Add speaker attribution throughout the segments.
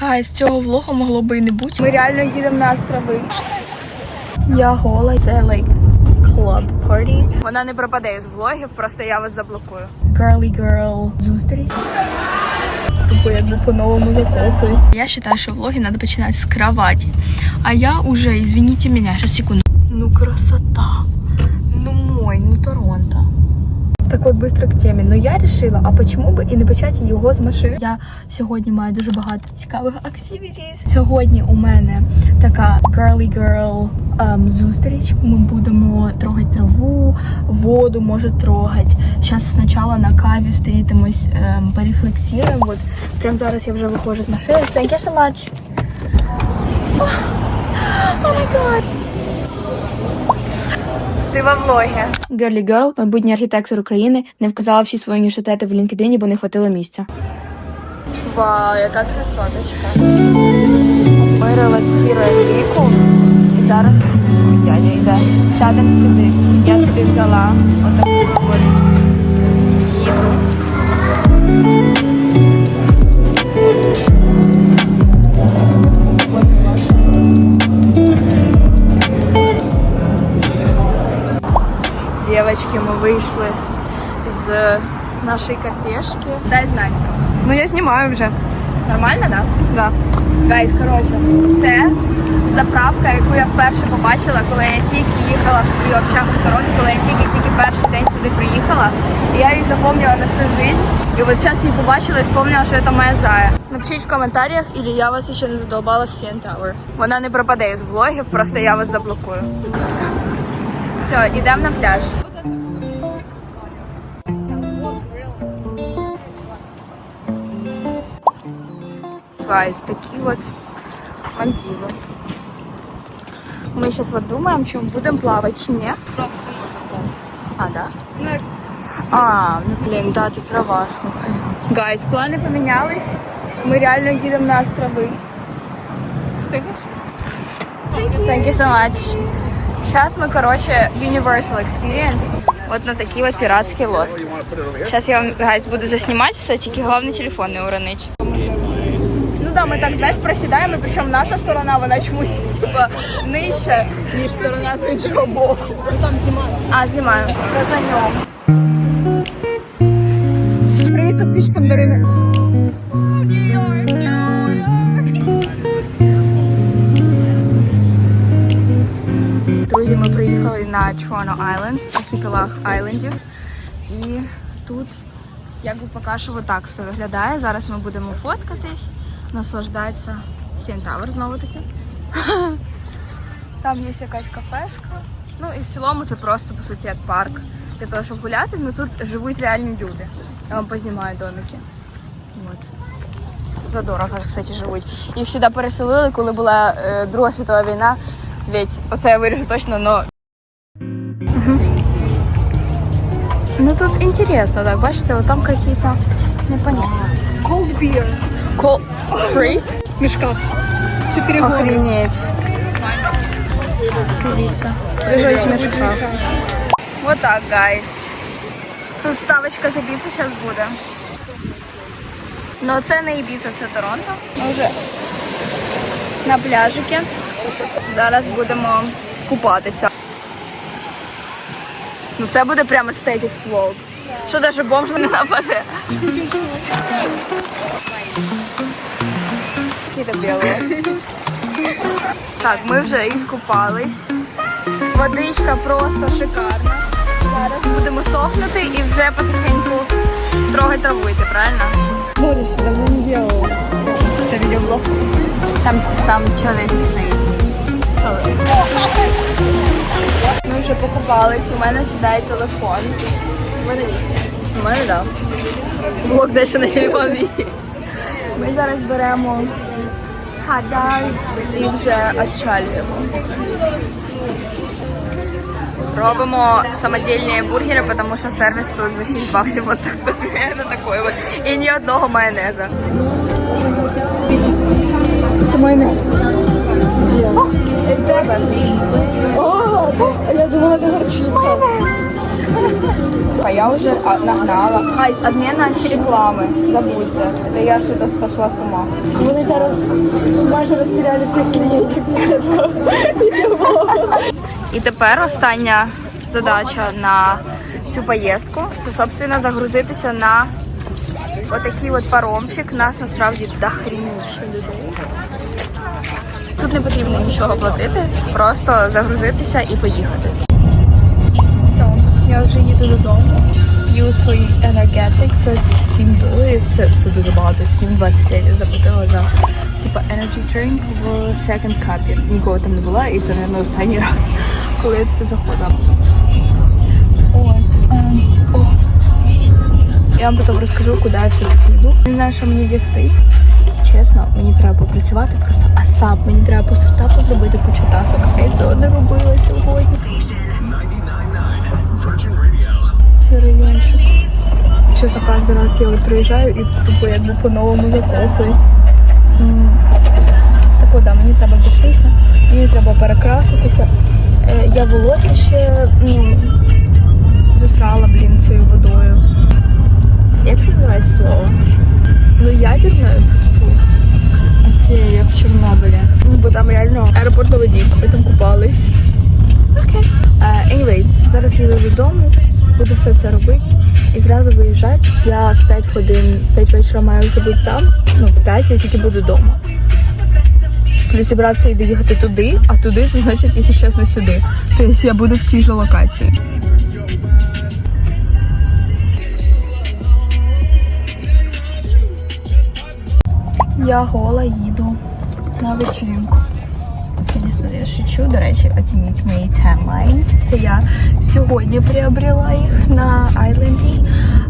Speaker 1: Гай, з цього влогу могло би і не бути. Ми реально їдемо на острови. Я гола, це like club party. Вона не пропаде з влогів, просто я вас заблокую. Girly girl зустріч. Тупо якби по-новому закохуюсь. Я вважаю, що влоги треба починати з кроваті. А я уже, извините меня, сейчас секунду. Ну красота. Ну мой, ну Торонто. Так быстро к темі. Ну я решила, а почему би і не почати його з машини? Я сьогодні маю дуже багато цікавих activities. Сьогодні у мене така girly girl ем, зустріч. Ми будемо трогати траву, воду може трогати. Зараз спочатку на каві встрітимось, ем, порефлексуємо. От прямо зараз я вже виходжу з машини. Thank you so much. Oh, oh my god. Ти во влогі. Girly Girl, майбутній архітектор України, не вказала всі свої університети в LinkedIn, бо не хватило місця. Вау, яка красоточка. Ми релаксуємо віку. І зараз дядя йде. Сядемо сюди. Я собі взяла отаку з нашої кафешки. Дай знати.
Speaker 2: Ну я знімаю вже.
Speaker 1: Нормально, так?
Speaker 2: Да.
Speaker 1: Гайс, коротше, це заправка, яку я вперше побачила, коли я тільки їхала в свою общагу в Торонто, коли я тільки-тільки перший день сюди приїхала. І я її запомнила на всю життя. І от зараз її побачила і вспомнила, що це моя зая. Напишіть в коментарях, или я вас ще не задовбала з CN Tower. Вона не пропаде з влогів, просто я вас заблокую. Все, йдемо на пляж. Гайс, такі от мантіли. Ми зараз от думаємо, чи ми будемо плавати, чи ні. А, да?
Speaker 2: Ну,
Speaker 1: А, ну блін, да, ти права, слухай. Гайс, плани помінялись. Ми реально їдемо на острови.
Speaker 2: встигнеш?
Speaker 1: Thank you so much. Сейчас мы, короче, Universal Experience. Вот на такі от піратські лодки. Сейчас я вам, гайс, буду заснімати все, тільки головне телефон не уронить. Да, ми так, знаєш, просідаємо, причому наша сторона, вона чомусь, типа, нижче, ніж сторона з іншого боку. Ну там знімаю. А, знімаю. Казаньом. Привіт підписчикам Дарини. Друзі, ми приїхали на Toronto Islands, архіпелаг Айлендів. І тут якби поки що отак все виглядає. Зараз ми будемо фоткатись, наслаждатися Сінтавер знову таки. Там є якась кафешка. Ну і в цілому це просто по суті як парк для того, щоб гуляти. Ну тут живуть реальні люди. Я вам познімаю домики. От. Задорого, кстати, живуть. Їх сюди переселили, коли була е, Друга світова війна. Ведь оце я виріжу точно, но. Ну тут интересно, так, бачите, там какие-то непонятно.
Speaker 2: Cold beer.
Speaker 1: Call free?
Speaker 2: В мішках. Це перегони.
Speaker 1: Охренеть. Дивіться. Пригають в мішках. Вот так, гайс. Тут ставочка за Ібіцу зараз буде. Ну це не Ібіца, це Торонто. Ми вже на пляжикі. Зараз будемо купатися. Ну це буде прямо естетик влог. Що даже бомж не нападе. Какие-то белые. Так, ми вже іскупались. Водичка просто шикарна. Зараз будемо сохнути і вже потихеньку трогати траву йти, правильно?
Speaker 2: Борис, давно не делала.
Speaker 1: Це відеоблог. Там, там чоловік стоїть. Sorry. Ми вже покупались, у мене сідає телефон. У мене ні. У мене так. Блок дещо на телефоні. Ми зараз беремо хадайс і вже отчалюємо. Робимо самодільні бургери, тому що сервіс тут за 6 баксів вот такой вот. І ні одного майонеза.
Speaker 2: Це майонез.
Speaker 1: О, тебе.
Speaker 2: О, я думала, це горчиця.
Speaker 1: А я уже а, нагнала. Гайс, отмена антирекламы. Забудьте. Это я что-то сошла с ума.
Speaker 2: Вони зараз майже розстріляли всіх клієнтів після того.
Speaker 1: І тепер остання задача на цю поїздку це, собственно, загрузитися на отакий от паромчик. Нас насправді дохрініше людей. Тут не потрібно нічого платити, просто загрузитися і поїхати. Їду додому. П'ю свої енергетик, це 7 доларів, це, це дуже багато, 7,29 я заплатила за типа energy drink в second cup. Ніколи там не була, і це, мабуть, останній раз, коли я туди заходила. От. ем. Я вам потім розкажу, куди я все-таки йду. Не знаю, що мені дягти. Чесно, мені треба попрацювати просто асап. Мені треба по стартапу зробити кучу тасок. А я цього не робила сьогодні.
Speaker 3: 99.9
Speaker 1: Цей райончик. Чесно, кожен раз я от приїжджаю і тупо якби по-новому закохуюсь. Так от, да, мені треба вдягтися, мені треба перекраситися. Е, Я волосся ще ну, засрала, блін, цією водою. Як це називається слово? Ну, ядерною. А це як в Чорнобилі. Ну, бо там реально аеропорт Новодік, ми там купались. Окей. Е, Anyway, зараз їду додому, буду все це робити і зразу виїжджати. Я в 5 годин, в 5 вечора маю вже бути там. Ну, в 5 я тільки буду вдома. Плюс зібратися і доїхати туди, а туди це значить, якщо чесно, сюди. Тобто я буду в цій же локації. Я гола їду на вечірку. Звісно, я шучу. До речі, оцініть мої lines. Це я сьогодні приобрела їх на Айленді.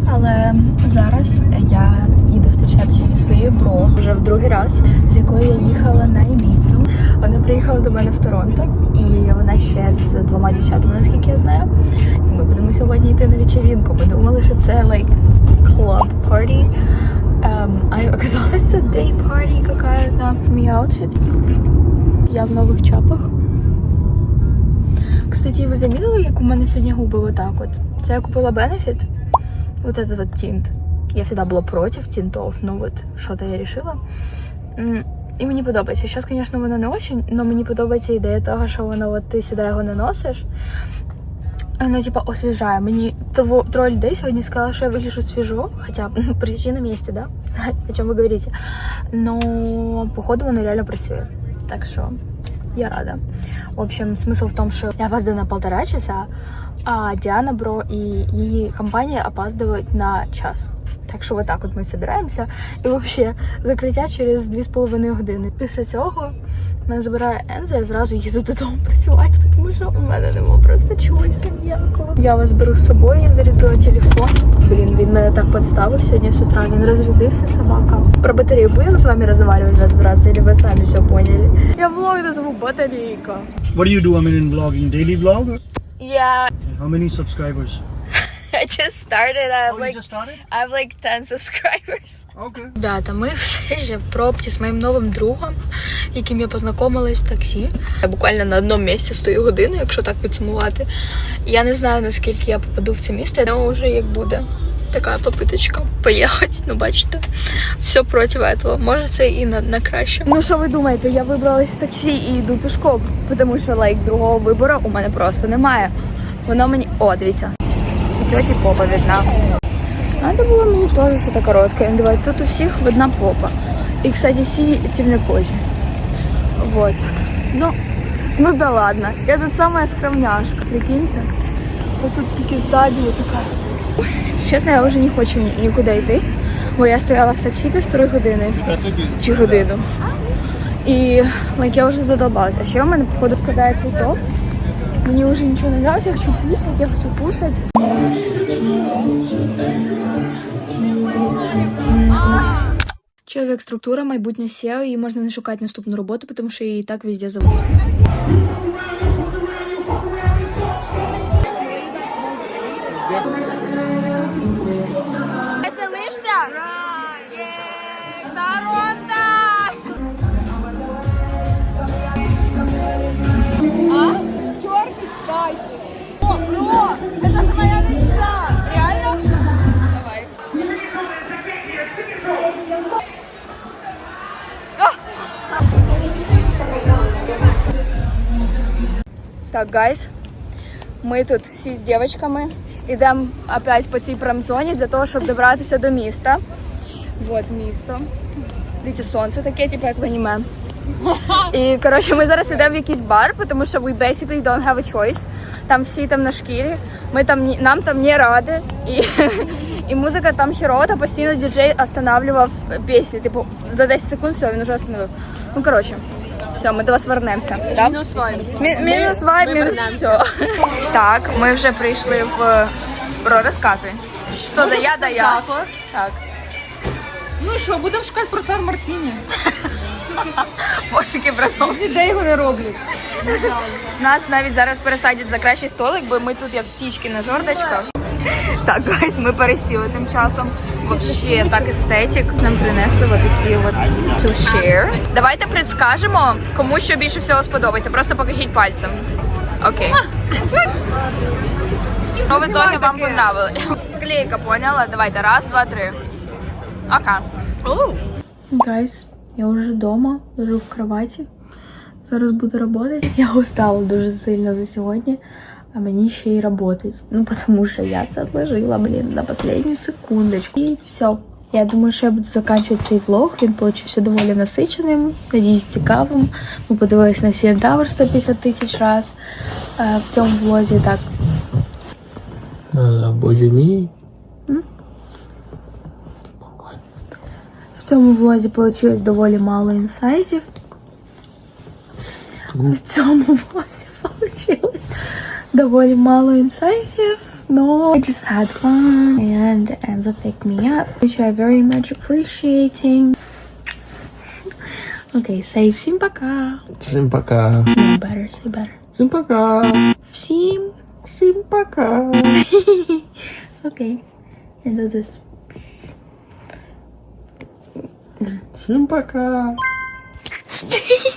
Speaker 1: Але зараз я їду зустрічатися зі своєю бро вже в другий раз, з якою я їхала на Ібіцу. Вона приїхала до мене в Торонто, і вона ще з двома дівчатами, наскільки я знаю. І ми будемо сьогодні йти на вечірінку. Ми думали, що це like club party. Ем, а оказалось, це day party какая-то. Мій аутфіт. Я в нових чапах. Кстати, ви замітили, як у мене сьогодні губи отак от? Це я купила Benefit. Вот этот вот тинт. Я всегда була проти тинтов, ну от що-то я решила. І мені подобається. Зараз, звісно, воно не очень, але мені подобається ідея того, що воно от ти сюди його наносиш. Воно типа освіжає. Мені того троє людей сьогодні сказала, що я вигляжу свіжо, хоча причина на місці, да? О чому ви говорите. Но походу воно реально працює Так що я рада. В общем, смысл в том, что я опаздываю на полтора часа, а Диана Бро и її компания опаздывают на час. Так що отак от ми збираємося. І взагалі закриття через 2,5 години. Після цього мене забирає Енза, я зразу їду додому працювати, тому що у мене нема просто чогось ніякого. Я вас беру з собою, я зарядила телефон. Блін, він мене так підставив сьогодні з утра. Він розрядився собака. Про батарею будемо з вами розмовляти раз, или ви самі все поняли? Я влог назву батарейка.
Speaker 4: What do you do? I mean, in vlogging, daily vlog.
Speaker 1: Yeah,
Speaker 4: How many subscribers?
Speaker 1: I just started. I have
Speaker 4: Oh, you
Speaker 1: like
Speaker 4: just started?
Speaker 1: I have like 10 subscribers.
Speaker 4: Okay.
Speaker 1: Ребята, ми все ще в пробці з моїм новим другом, яким я познайомилась в таксі. Я буквально на одному місці стою годину, якщо так підсумувати. Я не знаю, наскільки я попаду в це місце, але вже як буде. Така попиточка поїхати, ну бачите, все проти цього. Може це і на, на краще. Ну що ви думаєте, я вибралась з таксі і йду пішком, тому що лайк другого вибору у мене просто немає. Воно мені. О, дивіться. Тьоті попа видна. Надо було мені теж щось коротке. Давай, тут у всіх видна попа. І, кстати, всі темнокожі. Вот. Ну, ну да ладно. Я тут самая скромняшка, прикиньте. Вот тут тільки вот така. Чесно, я вже не хочу нікуди йти, бо я стояла в таксі півтори години чи годину. І like, я вже задолбалась. А ще у мене, походу, складається і то. Мені вже нічого не нравится, я хочу писати, я хочу кушати. Чоловік структура, майбутнє SEO, її можна не шукати наступну роботу, тому що її і так везде зовут. Так, гайс, ми тут всі з дівчатками йдемо опять по цій промзоні для того, щоб добратися до міста. Вот місто. Дивіться, сонце таке, типу як в аніме. І коротше, ми зараз йдемо в якийсь бар, тому що we basically don't have a choice. Там всі там на шкірі. Ми там нам там не ради. І, і музика там херова, там постійно діджей останавливав пісні. Типу, за 10 секунд все, він вже остановив. Ну коротше, все, ми до вас вернемося.
Speaker 2: Мінус вайб.
Speaker 1: Мінус вайб, мінус все. Так, ми вже прийшли в. Бро, розказуй. Що да я, да я. Так.
Speaker 2: Ну і що, будемо шукати про Сан Мартіні.
Speaker 1: Пошуки бразов.
Speaker 2: Ніде його не роблять.
Speaker 1: Нас навіть зараз пересадять за кращий столик, бо ми тут як птічки на жордочках. Так, гайс, ми пересіли тим часом. Вообще так естетик. Нам принесли вот такі от to share. Давайте предскажемо, кому що більше всього сподобається. Просто покажіть пальцем. Окей. Ну, в итоге вам понравилось. Склейка, поняла? Давайте, раз, два, три. Ока. Гайс, я вже вдома, лежу в кроваті. Зараз буду працювати. Я устала дуже сильно за сьогодні, а мені ще й працювати. Ну, тому що я це відложила, блін, на останню секундочку. І все. Я думаю, що я буду закінчувати цей влог. Він получився доволі насиченим, надіюсь, цікавим. Ми подивилися на CN Tower 150 тисяч раз е, в цьому влозі. Так,
Speaker 5: А, Боже мій.
Speaker 1: в цьому влозі вийшло доволі мало інсайтів. В цьому влозі вийшло доволі мало інсайтів. No, I just had fun and Enzo picked me up, which I very much appreciating. Okay, say всім пока.
Speaker 5: Всім пока.
Speaker 1: No, better, say better.
Speaker 5: Всім пока.
Speaker 1: Всім.
Speaker 5: Всім пока.
Speaker 1: Okay. And do this.
Speaker 5: Всім пока.